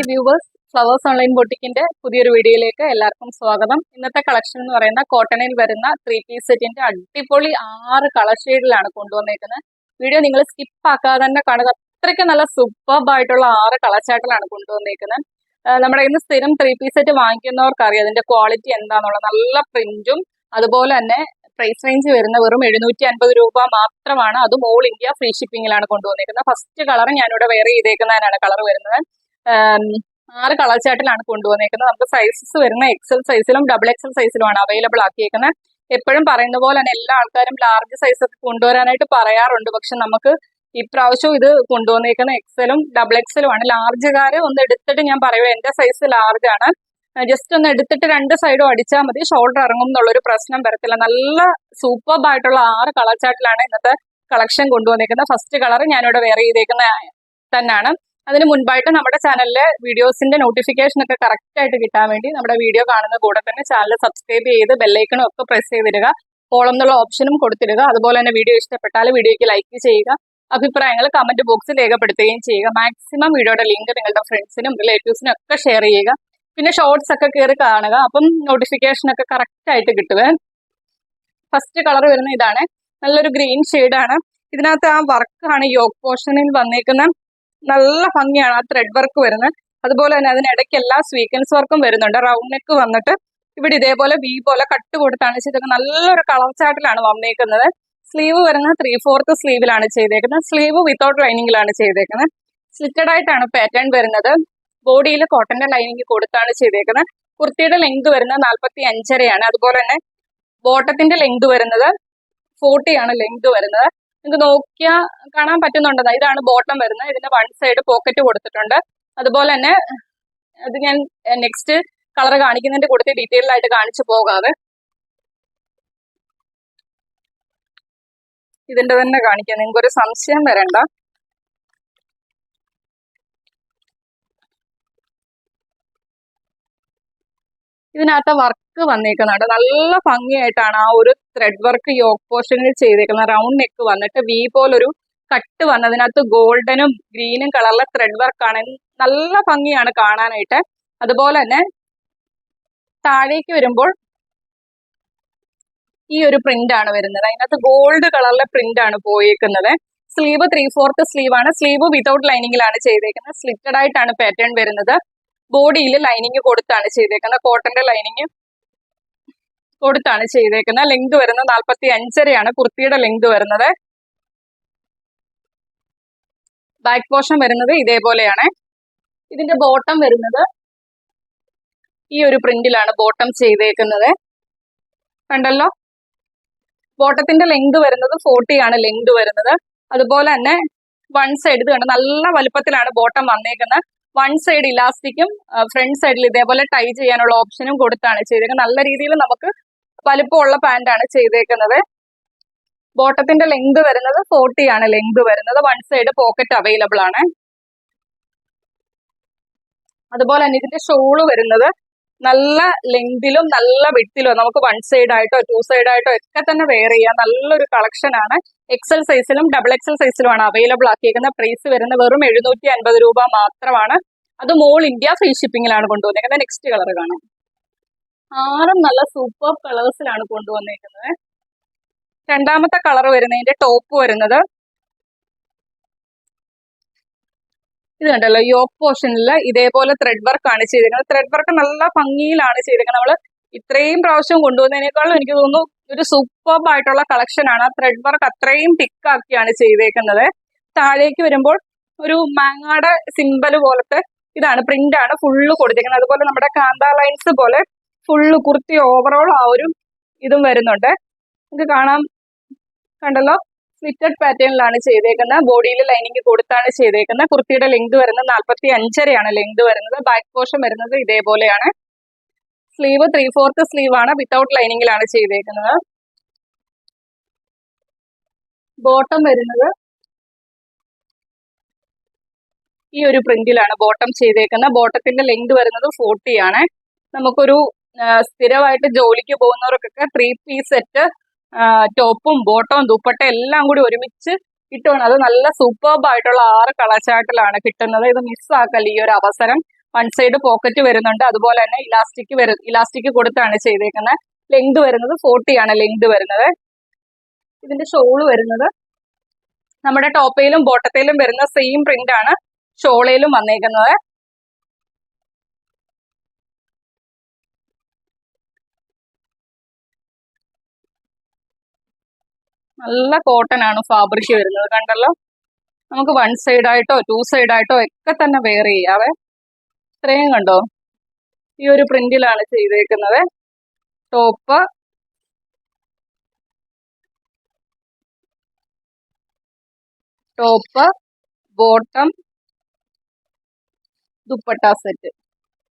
Hi viewers flowers online ബൊട്ടിക്കിന്റെ പുതിയൊരു വീഡിയോയിലേക്ക് എല്ലാവർക്കും സ്വാഗതം. ഇന്നത്തെ കളക്ഷൻ എന്ന് പറയുന്ന കോട്ടണിൽ വരുന്ന ത്രീ പീസ് സെറ്റിന്റെ അടിപൊളി ആറ് കളർ ഷെയ്ഡിലാണ് കൊണ്ടുവന്നേക്കുന്നത്. വീഡിയോ നിങ്ങൾ സ്കിപ്പ് ആക്കാതെ തന്നെ കാണുക. അത്രയ്ക്ക് നല്ല സൂപ്പർബ് ആയിട്ടുള്ള ആറ് കളർ ചാർട്ടിലാണ് കൊണ്ടുവന്നേക്കുന്നത്. നമ്മുടെ ഇന്ന് സ്ഥിരം ത്രീ പീസ് സെറ്റ് വാങ്ങിക്കുന്നവർക്ക് അറിയാം അതിന്റെ ക്വാളിറ്റി എന്താണെന്നുള്ള നല്ല പ്രിന്റും അതുപോലെ തന്നെ പ്രൈസ് റേഞ്ച് വരുന്ന വെറും എഴുന്നൂറ്റി അൻപത് രൂപ മാത്രമാണ്. അതും ഓൾ ഇന്ത്യ ഫ്രീ ഷിപ്പിംഗിലാണ് കൊണ്ടുവന്നിരിക്കുന്നത് ഫസ്റ്റ് കളർ ഞാനിവിടെ വെയർ ചെയ്തേക്കുന്നതിനാണ് കളർ വരുന്നത്. ആറ് കളർ ചാർട്ടിലാണ് കൊണ്ടുവന്നേക്കുന്നത്. നമുക്ക് സൈസസ് വരുന്ന എക്സൽ സൈസിലും ഡബിൾ എക്സൽ സൈസിലുമാണ് അവൈലബിൾ ആക്കിയേക്കുന്നത്. എപ്പോഴും പറയുന്ന പോലെ തന്നെ എല്ലാ ആൾക്കാരും ലാർജ് സൈസ് ഒക്കെ കൊണ്ടുവരാനായിട്ട് പറയാറുണ്ട്. പക്ഷെ നമുക്ക് ഇപ്രാവശ്യം ഇത് കൊണ്ടുവന്നേക്കുന്ന എക്സലും ഡബിൾ എക്സലും ആണ് ലാർജുകാര് ഒന്ന് എടുത്തിട്ട് ഞാൻ പറയുക എന്റെ സൈസ് ലാർജ് ആണ്. ജസ്റ്റ് ഒന്ന് എടുത്തിട്ട് രണ്ട് സൈഡും അടിച്ചാൽ മതി. ഷോൾഡർ ഇറങ്ങും എന്നുള്ളൊരു പ്രശ്നം വരത്തില്ല. നല്ല സൂപ്പർബ് ആയിട്ടുള്ള ആറ് കളർ ചാർട്ടിലാണ് ഇന്നത്തെ കളക്ഷൻ കൊണ്ടുവന്നേക്കുന്നത്. ഫസ്റ്റ് കളർ ഞാനിവിടെ വെയർ ചെയ്തേക്കുന്ന തന്നെയാണ്. അതിന് മുൻപായിട്ട് നമ്മുടെ ചാനലിലെ വീഡിയോസിന്റെ നോട്ടിഫിക്കേഷൻ ഒക്കെ കറക്റ്റ് ആയിട്ട് കിട്ടാൻ വേണ്ടി നമ്മുടെ വീഡിയോ കാണുന്ന കൂടെ തന്നെ ചാനൽ സബ്സ്ക്രൈബ് ചെയ്ത് ബെല്ലൈക്കണും ഒക്കെ പ്രസ് ചെയ്തിടുക. കോളം എന്നുള്ള ഓപ്ഷനും കൊടുത്തിടുക. അതുപോലെ തന്നെ വീഡിയോ ഇഷ്ടപ്പെട്ടാൽ വീഡിയോയ്ക്ക് ലൈക്ക് ചെയ്യുക. അഭിപ്രായങ്ങൾ കമന്റ് ബോക്സിൽ രേഖപ്പെടുത്തുകയും ചെയ്യുക. മാക്സിമം വീഡിയോയുടെ ലിങ്ക് നിങ്ങളുടെ ഫ്രണ്ട്സിനും റിലേറ്റീവ്സിനും ഒക്കെ ഷെയർ ചെയ്യുക. പിന്നെ ഷോർട്സ് ഒക്കെ കയറി കാണുക. അപ്പം നോട്ടിഫിക്കേഷൻ ഒക്കെ കറക്റ്റ് ആയിട്ട് കിട്ടുക. ഫസ്റ്റ് കളർ വരുന്ന ഇതാണ്. നല്ലൊരു ഗ്രീൻ ആണ്. ഇതിനകത്ത് ആ വർക്കാണ് യോഗ് പോർഷനിൽ വന്നേക്കുന്ന നല്ല ഭംഗിയാണ് ആ ത്രെഡ് വർക്ക് വരുന്നത്. അതുപോലെ തന്നെ അതിനിടയ്ക്ക് എല്ലാ സ്വീക്കൻസ് വർക്കും വരുന്നുണ്ട്. റൗണ്ട് നെക്ക് വന്നിട്ട് ഇവിടെ ഇതേപോലെ വി പോലെ കട്ട് കൊടുത്താണ് ചെയ്തേക്കുന്നത് നല്ലൊരു കളർ ചാർട്ടിലാണ് വന്നേക്കുന്നത്. സ്ലീവ് വരുന്നത് ത്രീ ഫോർത്ത് സ്ലീവിലാണ് ചെയ്തേക്കുന്നത് സ്ലീവ് വിത്തൗട്ട് ലൈനിങ്ങിലാണ് ചെയ്തേക്കുന്നത്. സ്ലിറ്റഡ് ആയിട്ടാണ് പാറ്റേൺ വരുന്നത്. ബോഡിയിൽ കോട്ടന്റെ ലൈനിങ് കൊടുത്താണ് ചെയ്തേക്കുന്നത്. കുർത്തിയുടെ ലെങ്ത് വരുന്നത് നാൽപ്പത്തി അഞ്ചരയാണ് അതുപോലെ തന്നെ ബോട്ടത്തിന്റെ ലെങ്ത് വരുന്നത് ഫോർട്ടിയാണ് ലെങ്ത് വരുന്നത്. നിങ്ങൾക്ക് നോക്കിയാൽ കാണാൻ പറ്റുന്നുണ്ട്. ഇതാണ് ബോട്ടം വരുന്നത്. ഇതിന്റെ വൺ സൈഡ് പോക്കറ്റ് കൊടുത്തിട്ടുണ്ട്. അതുപോലെ തന്നെ അത് ഞാൻ നെക്സ്റ്റ് കളർ കാണിക്കുന്നതിന്റെ കൂടെ ഡീറ്റെയിൽ ആയിട്ട് കാണിച്ചു പോകാതെ ഇതിന്റെ തന്നെ കാണിക്കാം. നിങ്ങൾക്ക് ഒരു സംശയം വരണ്ട. ഇതിനകത്ത് വർക്ക് വന്നേക്കുന്നുണ്ട് നല്ല ഭംഗിയായിട്ടാണ് ആ ഒരു ത്രെഡ് വർക്ക് യോക്ക് പോർഷനിൽ ചെയ്തേക്കുന്നത് റൗണ്ട് നെക്ക് വന്നിട്ട് വി പോലൊരു കട്ട് വന്നതിനകത്ത് ഗോൾഡനും ഗ്രീനും കളറിലെ ത്രെഡ് വർക്കാണ് നല്ല ഭംഗിയാണ് കാണാനായിട്ട്. അതുപോലെ തന്നെ താഴേക്ക് വരുമ്പോൾ ഈ ഒരു പ്രിന്റ് ആണ് വരുന്നത്. അതിനകത്ത് ഗോൾഡ് കളറിലെ പ്രിന്റ് ആണ് പോയേക്കുന്നത്. സ്ലീവ് ത്രീ ഫോർത്ത് സ്ലീവ് ആണ്. സ്ലീവ് വിതൗട്ട് ലൈനിങ്ങിലാണ് ചെയ്തേക്കുന്നത് സ്ലിറ്റഡ് ആയിട്ടാണ് പാറ്റേൺ വരുന്നത്. ബോഡിയിൽ ലൈനിങ് കൊടുത്താണ് ചെയ്തേക്കുന്നത് കോട്ടന്റെ ലൈനിങ് കൊടുത്താണ് ചെയ്തേക്കുന്നത്. ലെങ്ത് വരുന്നത് നാൽപ്പത്തി അഞ്ചരയാണ് കുർത്തിയുടെ ലെങ്ത് വരുന്നത്. ബാക്ക് പോർഷൻ വരുന്നത് ഇതേപോലെയാണ്. ഇതിന്റെ ബോട്ടം വരുന്നത് ഈ ഒരു പ്രിന്റിലാണ് ബോട്ടം ചെയ്തേക്കുന്നത്. കണ്ടല്ലോ? ബോട്ടത്തിന്റെ ലെങ്ത് വരുന്നത് ഫോർട്ടി ആണ് ലെങ്ത് വരുന്നത്. അതുപോലെ തന്നെ വൺ സൈഡ് ഇത് കണ്ടോ? നല്ല വലുപ്പത്തിലാണ് ബോട്ടം വന്നേക്കുന്നത്. വൺ സൈഡ് ഇലാസ്റ്റിക്കും ഫ്രണ്ട് സൈഡിൽ ഇതേപോലെ ടൈ ചെയ്യാനുള്ള ഓപ്ഷനും കൊടുത്താണ് ചെയ്തേക്കുന്നത്. നല്ല രീതിയിൽ നമുക്ക് വലുപ്പമുള്ള പാന്റാണ് ചെയ്തേക്കുന്നത്. ബോട്ടത്തിന്റെ ലെങ്ത് വരുന്നത് ഫോർട്ടി ആണ് ലെങ്ത് വരുന്നത്. വൺ സൈഡ് പോക്കറ്റ് അവൈലബിൾ ആണ്. അതുപോലെ തന്നെ ഇതിന്റെ ഷോൾ വരുന്നത് നല്ല ലെങ്തിലും നല്ല വിട്ടിലും നമുക്ക് വൺ സൈഡ് ആയിട്ടോ ടു സൈഡ് ആയിട്ടോ ഒക്കെ തന്നെ വെയർ ചെയ്യാം. നല്ലൊരു കളക്ഷൻ ആണ്. എക്സൽ സൈസിലും ഡബിൾ എക്സൽ സൈസിലുമാണ് അവൈലബിൾ ആക്കിയിരിക്കുന്ന പ്രൈസ് വരുന്നത് വെറും എഴുന്നൂറ്റി അൻപത് രൂപ മാത്രമാണ്. അത് മോൾ ഇന്ത്യ ഫ്രീ ഷിപ്പിംഗിലാണ് കൊണ്ടുവന്നിരിക്കുന്നത് നെക്സ്റ്റ് കളർ കാണാം. ആറും നല്ല സൂപ്പർ കളേഴ്സിലാണ് കൊണ്ടുവന്നിരിക്കുന്നത് രണ്ടാമത്തെ കളർ വരുന്നതിന്റെ ടോപ്പ് വരുന്നത്. ഇത് കണ്ടല്ലോ യോക്ക് പോർഷനിൽ ഇതേപോലെ ത്രെഡ് വർക്ക് ആണ് ചെയ്തിരിക്കുന്നത്. ത്രെഡ് വർക്ക് നല്ല ഭംഗിയിലാണ് ചെയ്തിരിക്കുന്നത്. നമ്മൾ ഇത്രയും പ്രാവശ്യം കൊണ്ടുവന്നതിനേക്കാളും എനിക്ക് തോന്നുന്നു ഒരു സൂപ്പർബ് ആയിട്ടുള്ള കളക്ഷൻ ആണ്. ആ ത്രെഡ് വർക്ക് അത്രയും തിക്കാക്കിയാണ് ചെയ്തേക്കുന്നത്. താഴേക്ക് വരുമ്പോൾ ഒരു മാങ്ങാട സിമ്പൽ പോലത്തെ ഇതാണ് പ്രിന്റ് ആണ് ഫുള്ള് കൊടുത്തിരിക്കുന്നത് അതുപോലെ നമ്മുടെ കാന്താ ലൈൻസ് പോലെ ഫുള്ള് കുർത്തി ഓവറോൾ ആ ഒരു ഇതും വരുന്നുണ്ട്. നമുക്ക് കാണാം. കണ്ടല്ലോ? സ്ലിറ്റഡ് പാറ്റേണിലാണ് ചെയ്തേക്കുന്നത്. ബോഡിയിൽ ലൈനിങ് കൊടുത്താണ് ചെയ്തേക്കുന്നത്. കുർത്തിയുടെ ലെങ്ത് വരുന്നത് നാൽപ്പത്തി അഞ്ചരയാണ് ലെങ്ത് വരുന്നത്. ബാക്ക് പോർഷൻ വരുന്നത് ഇതേപോലെയാണ്. സ്ലീവ് ത്രീ ഫോർത്ത് സ്ലീവ് ആണ് വിത്തൗട്ട് ലൈനിങ്ങിലാണ് ചെയ്തേക്കുന്നത്. ബോട്ടം വരുന്നത് ഈ ഒരു പ്രിന്റിലാണ് ബോട്ടം ചെയ്തേക്കുന്നത്. ബോട്ടത്തിന്റെ ലെങ്ത് വരുന്നത് ഫോർട്ടി ആണ്. നമുക്കൊരു സ്ഥിരമായിട്ട് ജോലിക്ക് പോകുന്നവർക്കൊക്കെ ത്രീ പീസ് സെറ്റ് ടോപ്പും ബോട്ടവും ദുപ്പട്ട എല്ലാം കൂടി ഒരുമിച്ച് കിട്ടുകയാണ് അത് നല്ല സൂപ്പർബ് ആയിട്ടുള്ള ആറ് കളർ ചാർട്ടിലാണ് കിട്ടുന്നത്. ഇത് മിസ്സാക്കല്ല ഈ ഒരു അവസരം. വൺ സൈഡ് പോക്കറ്റ് വരുന്നുണ്ട്. അതുപോലെ തന്നെ ഇലാസ്റ്റിക് വരും ഇലാസ്റ്റിക് കൊടുത്താണ് ചെയ്തേക്കുന്നത്. ലെങ്ത് വരുന്നത് ഫോർട്ടി ആണ് ലെങ്ത് വരുന്നത്. ഇതിന്റെ ഷോൾ വരുന്നത്. നമ്മുടെ ടോപ്പയിലും ബോട്ടത്തിലും വരുന്ന സെയിം പ്രിന്റ് ആണ് ഷോളയിലും വന്നേക്കുന്നത്. നല്ല കോട്ടൺ ആണ് ഫാബ്രിക് വരുന്നത്. കണ്ടല്ലോ? നമുക്ക് വൺ സൈഡ് ആയിട്ടോ ടു സൈഡ് ആയിട്ടോ ഒക്കെ തന്നെ വെയർ ചെയ്യാവേ. ഇത്രയും കണ്ടോ? ഈ ഒരു പ്രിന്റിലാണ് ചെയ്തേക്കുന്നത്. Top top bottom dupatta set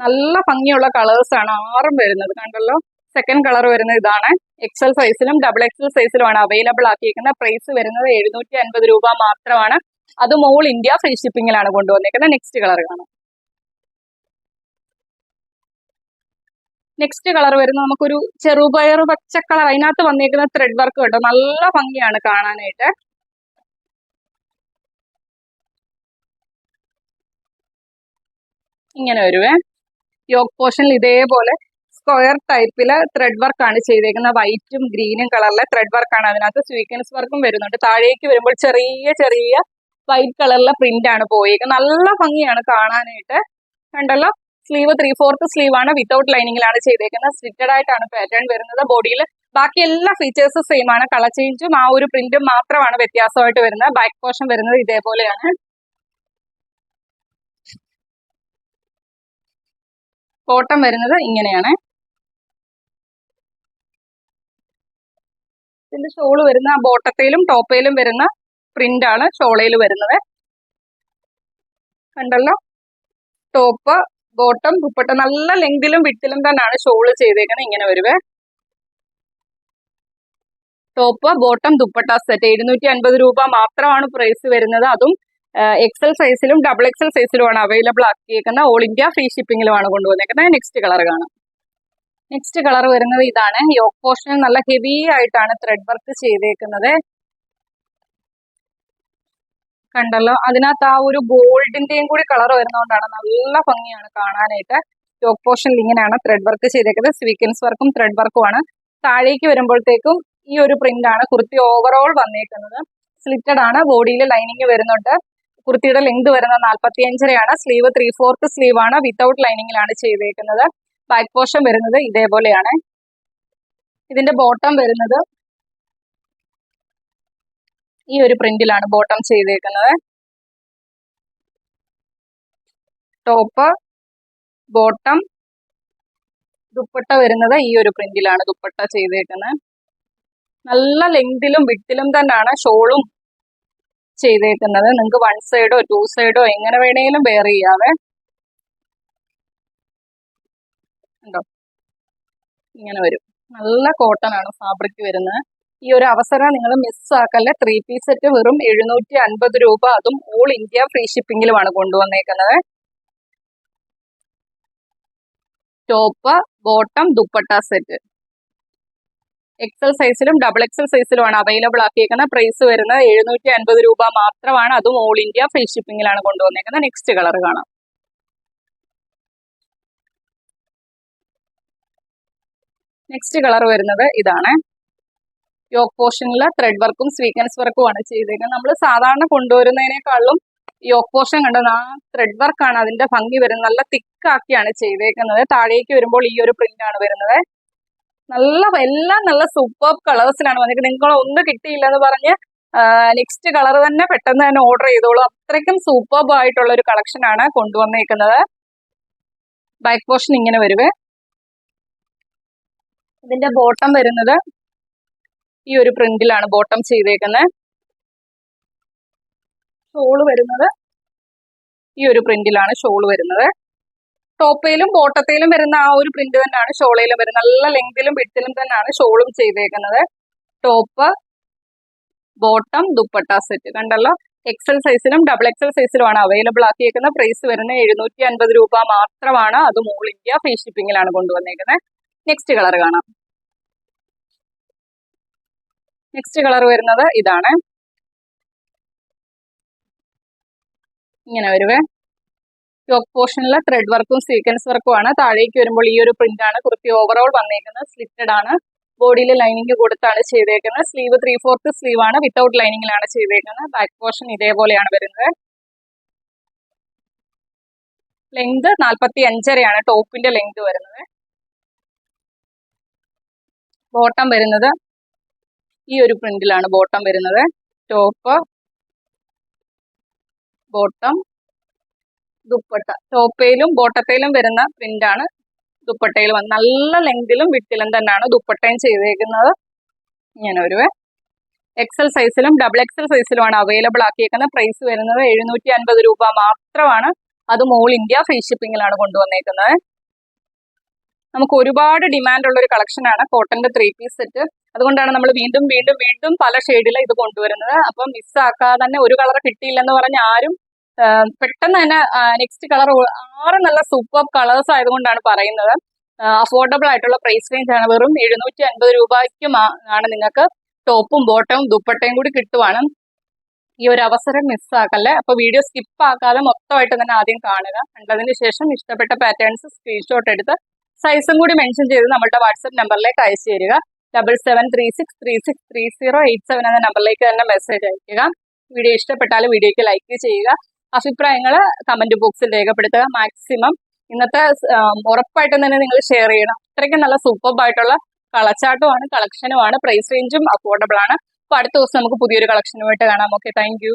നല്ല ഭംഗിയുള്ള കളേഴ്സ് ആണ് ആറും വരുന്നത്. കണ്ടല്ലോ? സെക്കൻഡ് കളർ വരുന്നത് ഇതാണ്. എക്സൽ സൈസിലും ഡബിൾ എക്സൽ സൈസിലുമാണ് അവൈലബിൾ ആക്കിയിരിക്കുന്ന പ്രൈസ് വരുന്നത് എഴുന്നൂറ്റി അൻപത് രൂപ മാത്രമാണ്. അത് മോൾ ഇന്ത്യ ഫ്രീ ഷിപ്പിംഗിലാണ് കൊണ്ടുവന്നിരിക്കുന്നത് നെക്സ്റ്റ് കളർ കാണാം. നെക്സ്റ്റ് കളർ വരുന്നത് നമുക്കൊരു ചെറുപയർ കളർ അതിനകത്ത് വന്നിരിക്കുന്ന ത്രെഡ് വർക്ക് കേട്ടോ നല്ല ഭംഗിയാണ് കാണാനായിട്ട്. ഇങ്ങനെ വരുവേ. യോക്ക് പോർഷനിൽ ഇതേപോലെ സ്ക്വയർ ടൈപ്പിൽ ത്രെഡ് വർക്ക് ആണ് ചെയ്തേക്കുന്നത്. വൈറ്റും ഗ്രീനും കളറിലെ ത്രെഡ് വർക്ക് ആണ് അതിനകത്ത് സ്വീക്വൻസ് വർക്കും വരുന്നുണ്ട്. താഴേക്ക് വരുമ്പോൾ ചെറിയ ചെറിയ വൈറ്റ് കളറിലെ പ്രിന്റ് ആണ് പോയേക്കുന്നത്. നല്ല ഭംഗിയാണ് കാണാനായിട്ട്. കണ്ടല്ലോ? സ്ലീവ് ത്രീ ഫോർത്ത് സ്ലീവ് ആണ് വിത്തൗട്ട് ലൈനിങ്ങിലാണ് ചെയ്തേക്കുന്നത്. സ്റ്റിറ്റഡ് ആയിട്ടാണ് പാറ്റേൺ വരുന്നത്. ബോഡിയിൽ ബാക്കി എല്ലാ ഫീച്ചേഴ്സും സെയിം ആണ്. കളർ ചേഞ്ചും ആ ഒരു പ്രിന്റും മാത്രമാണ് വ്യത്യാസമായിട്ട് വരുന്നത്. ബാക്ക് പോർഷൻ വരുന്നത് ഇതേപോലെയാണ്. ബോട്ടം വരുന്നത് ഇങ്ങനെയാണ്. ഇതിന്റെ ഷോൾ വരുന്ന ബോട്ടത്തിലും ടോപ്പയിലും വരുന്ന പ്രിന്റ് ആണ് ഷോളയിൽ വരുന്നത്. കണ്ടല്ലോ? ടോപ്പ് ബോട്ടം ദുപ്പട്ട നല്ല ലെങ്തിലും വിട്ടിലും തന്നെയാണ് ഷോൾ ചെയ്തേക്കുന്നത് ഇങ്ങനെ വരുവേ. ടോപ്പ് ബോട്ടം ദുപ്പട്ട സെറ്റ് എഴുന്നൂറ്റി അൻപത് രൂപ മാത്രമാണ് പ്രൈസ് വരുന്നത്. അതും എക്സൽ സൈസിലും ഡബിൾ എക്സൽ സൈസിലുമാണ് അവൈലബിൾ ആക്കിയേക്കുന്നത്. ഓൾ ഇന്ത്യ ഫ്രീ ഷിപ്പിംഗിലുമാണ് കൊണ്ടുവന്നേക്കുന്നത്. നെക്സ്റ്റ് കളർ കാണാം. നെക്സ്റ്റ് കളർ വരുന്നത് ഇതാണ്. യോക്ക് പോർഷൻ നല്ല ഹെവി ആയിട്ടാണ് ത്രെഡ് വർക്ക് ചെയ്തേക്കുന്നത്. കണ്ടല്ലോ? അതിനകത്ത് ആ ഒരു ഗോൾഡിന്റെയും കൂടി കളർ വരുന്നതുകൊണ്ടാണ് നല്ല ഭംഗിയാണ് കാണാനായിട്ട്. യോക്ക് പോർഷനിൽ ഇങ്ങനെയാണ് ത്രെഡ് വർക്ക് ചെയ്തേക്കുന്നത്. സ്വീക്കൻസ് വർക്കും ത്രെഡ് വർക്കും ആണ്. താഴേക്ക് വരുമ്പോഴത്തേക്കും ഈ ഒരു പ്രിന്റ് ആണ് കുർത്തി ഓവറോൾ വന്നേക്കുന്നത്. സ്ലിറ്റഡ് ആണ്. ബോഡിയിൽ ലൈനിങ് വരുന്നുണ്ട്. കുർത്തിയുടെ ലെങ്ത് വരുന്നത് നാൽപ്പത്തി അഞ്ചരയാണ് സ്ലീവ് ത്രീ ഫോർത്ത് സ്ലീവ് ആണ്. വിത്തൗട്ട് ലൈനിങ്ങിലാണ് ചെയ്തേക്കുന്നത്. ബാക്ക് പോർഷൻ വരുന്നത് ഇതേപോലെയാണ്. ഇതിന്റെ ബോട്ടം വരുന്നത് ഈ ഒരു പ്രിന്റിലാണ് ബോട്ടം ചെയ്തേക്കുന്നത്. ടോപ്പ് ബോട്ടം ദുപ്പട്ട വരുന്നത് ഈ ഒരു പ്രിന്റിലാണ് ദുപ്പട്ട ചെയ്തേക്കുന്നത്. നല്ല ലെങ്തിലും വിട്ടിലും തന്നെയാണ് ഷോളും ചെയ്തേക്കുന്നത്. നിങ്ങൾക്ക് വൺ സൈഡോ ടു സൈഡോ എങ്ങനെ വേണേലും വെയർ ചെയ്യാവേ. ഉണ്ടോ? ഇങ്ങനെ വരും. നല്ല കോട്ടൺ ആണ് ഫാബ്രിക് വരുന്നത്. ഈ ഒരു അവസരം നിങ്ങൾ മിസ്സാക്കല്ലേ ത്രീ പീസ് സെറ്റ് വെറും എഴുന്നൂറ്റി അൻപത് രൂപ. അതും ഓൾ ഇന്ത്യ ഫ്രീ ഷിപ്പിംഗിലുമാണ് കൊണ്ടുവന്നേക്കുന്നത്. Top bottom dupatta set XL സൈസിലും double XL സൈസിലുമാണ് അവൈലബിൾ ആക്കിയേക്കുന്നത്. പ്രൈസ് വരുന്നത് എഴുന്നൂറ്റി അൻപത് രൂപ മാത്രമാണ്. അതും ഓൾ ഇന്ത്യ ഫ്രീ ഷിപ്പിംഗിലാണ് കൊണ്ടുവന്നേക്കുന്നത്. നെക്സ്റ്റ് കളർ കാണാം. നെക്സ്റ്റ് കളർ വരുന്നത് ഇതാണ്. യോക്ക് പോർഷനിൽ ത്രെഡ് വർക്കും സ്വീക്കൻസ് വർക്കും ആണ് ചെയ്തേക്കുന്നത് നമ്മൾ സാധാരണ കൊണ്ടുവരുന്നതിനേക്കാളും യോക്ക് പോർഷൻ കണ്ടത് ആ ത്രെഡ് വർക്കാണ് അതിന്റെ ഭംഗി വരുന്നത്. നല്ല തിക്കാക്കിയാണ് ചെയ്തേക്കുന്നത്. താഴേക്ക് വരുമ്പോൾ ഈ ഒരു പ്രിന്റ് ആണ് വരുന്നത്. നല്ല എല്ലാം നല്ല സൂപ്പർ കളേഴ്സിലാണ് വന്നിട്ട് നിങ്ങൾ ഒന്ന് കിട്ടിയില്ല എന്ന് പറഞ്ഞ് നെക്സ്റ്റ് കളർ തന്നെ പെട്ടെന്ന് തന്നെ ഓർഡർ ചെയ്തോളൂ. അത്രയ്ക്കും സൂപ്പർബ് ആയിട്ടുള്ള ഒരു കളക്ഷൻ ആണ് കൊണ്ടുവന്നേക്കുന്നത്. ബാക്ക് പോർഷൻ ഇങ്ങനെ വരുവേ. ഇതിന്റെ ബോട്ടം വരുന്നത് ഈ ഒരു പ്രിന്റിലാണ് ബോട്ടം ചെയ്തേക്കുന്നത് ഷോൾ വരുന്നത് ഈ ഒരു പ്രിന്റിലാണ് ഷോൾ വരുന്നത്. ടോപ്പയിലും ബോട്ടത്തിലും വരുന്ന ആ ഒരു പ്രിന്റ് തന്നെയാണ് ഷോളയിലും വരുന്നത്. നല്ല ലെങ്തിലും വിട്ടിലും തന്നെയാണ് ഷോളും ചെയ്തേക്കുന്നത്. ടോപ്പ് ബോട്ടം ദുപ്പട്ട സെറ്റ് കണ്ടല്ലോ? എക്സൽ സൈസിലും ഡബിൾ എക്സൽ സൈസിലുമാണ് അവൈലബിൾ ആക്കിയേക്കുന്ന പ്രൈസ് വരുന്നത് എഴുന്നൂറ്റി അൻപത് രൂപ മാത്രമാണ്. അത് ഓൾ ഇന്ത്യ ഫ്രീ ഷിപ്പിംഗിലാണ് കൊണ്ടുവന്നേക്കുന്നത് നെക്സ്റ്റ് കളർ കാണാം. നെക്സ്റ്റ് കളർ വരുന്നത് ഇതാണ്. ഇങ്ങനെ വരുവേ. ടോപ്പ് പോർഷനിലെ ത്രെഡ് വർക്കും സീക്വൻസ് വർക്കും ആണ്. താഴേക്ക് വരുമ്പോൾ ഈ ഒരു പ്രിന്റ് ആണ്. കുർത്തി ഓവറോൾ വന്നേക്കുന്നത്. സ്ലിറ്റഡ് ആണ്. ബോഡിയിൽ ലൈനിങ് കൊടുത്താണ് ചെയ്തേക്കുന്നത്. സ്ലീവ് ത്രീ ഫോർത്ത് സ്ലീവ് ആണ് വിത്തൗട്ട് ലൈനിങ്ങിലാണ് ചെയ്തേക്കുന്നത്. ബാക്ക് പോർഷൻ ഇതേപോലെയാണ് വരുന്നത്. ലെങ്ത് നാൽപ്പത്തി അഞ്ചരയാണ് ടോപ്പിന്റെ ലെങ്ത് വരുന്നത്. ബോട്ടം വരുന്നത് ഈ ഒരു പ്രിന്റിലാണ് ബോട്ടം വരുന്നത്. Top bottom dupatta. ടോപ്പയിലും ബോട്ടത്തയിലും വരുന്ന പ്രിന്റാണ് ദുപ്പട്ടയിൽ വന്ന് നല്ല ലെങ്തിലും വിട്ടിലും തന്നെയാണ് ദുപ്പട്ടയും ചെയ്തേക്കുന്നത്. ഇങ്ങനെ ഒരു എക്സൽ സൈസിലും ഡബിൾ എക്സൽ സൈസിലുമാണ് അവൈലബിൾ ആക്കിയേക്കുന്നത്. പ്രൈസ് വരുന്നത് എഴുന്നൂറ്റി അൻപത് രൂപ മാത്രമാണ്. അതും ഓൾ ഇന്ത്യ ഫ്രീ ഷിപ്പിങ്ങിലാണ് കൊണ്ടുവന്നേക്കുന്നത്. നമുക്ക് ഒരുപാട് ഡിമാൻഡ് ഉള്ള ഒരു കളക്ഷൻ ആണ് കോട്ടന്റെ ത്രീ പീസ് സെറ്റ് അതുകൊണ്ടാണ് നമ്മൾ വീണ്ടും വീണ്ടും വീണ്ടും പല ഷെയ്ഡിൽ ഇത് കൊണ്ടുവരുന്നത്. അപ്പം മിസ്സാക്കാതെ തന്നെ ഒരു കളർ കിട്ടിയില്ലെന്ന് പറഞ്ഞ് ആരും പെട്ടെന്ന് തന്നെ നെക്സ്റ്റ് കളർ ആറ് നല്ല സൂപ്പർ കളേഴ്സ് ആയതുകൊണ്ടാണ് പറയുന്നത്. അഫോർഡബിൾ ആയിട്ടുള്ള പ്രൈസ് റേഞ്ച് ആണ്. വെറും എഴുന്നൂറ്റി അൻപത് രൂപയ്ക്ക് ആണ് നിങ്ങൾക്ക് ടോപ്പും ബോട്ടവും ദുപ്പട്ടയും കൂടി കിട്ടുവാണ്. ഈ ഒരു അവസരം മിസ്സാക്കല്ലേ അപ്പൊ വീഡിയോ സ്കിപ്പ് ആക്കാതെ മൊത്തമായിട്ട് തന്നെ ആദ്യം കാണുക. കണ്ടതിന് ശേഷം ഇഷ്ടപ്പെട്ട പാറ്റേൺസ് സ്ക്രീൻഷോട്ട് എടുത്ത് സൈസും കൂടി മെൻഷൻ ചെയ്ത്. നമ്മുടെ വാട്സപ്പ് നമ്പറിലേക്ക് അയച്ചു തരിക. Double seven three six three six three zero eight seven എന്ന നമ്പറിലേക്ക് തന്നെ മെസ്സേജ് അയക്കുക. വീഡിയോ ഇഷ്ടപ്പെട്ടാൽ വീഡിയോയ്ക്ക് ലൈക്ക് ചെയ്യുക. അഭിപ്രായങ്ങൾ കമന്റ് ബോക്സിൽ രേഖപ്പെടുത്തുക. മാക്സിമം ഇന്നത്തെ ഉറപ്പായിട്ടും തന്നെ നിങ്ങൾ ഷെയർ ചെയ്യണം. അത്രയ്ക്കും നല്ല സൂപ്പർബായിട്ടുള്ള കളച്ചാട്ടമാണ് കളക്ഷനുമാണ് പ്രൈസ് റേഞ്ചും അഫോർഡബിൾ ആണ്. അപ്പൊ അടുത്ത ദിവസം നമുക്ക് പുതിയൊരു കളക്ഷനുമായിട്ട് കാണാം. Okay thank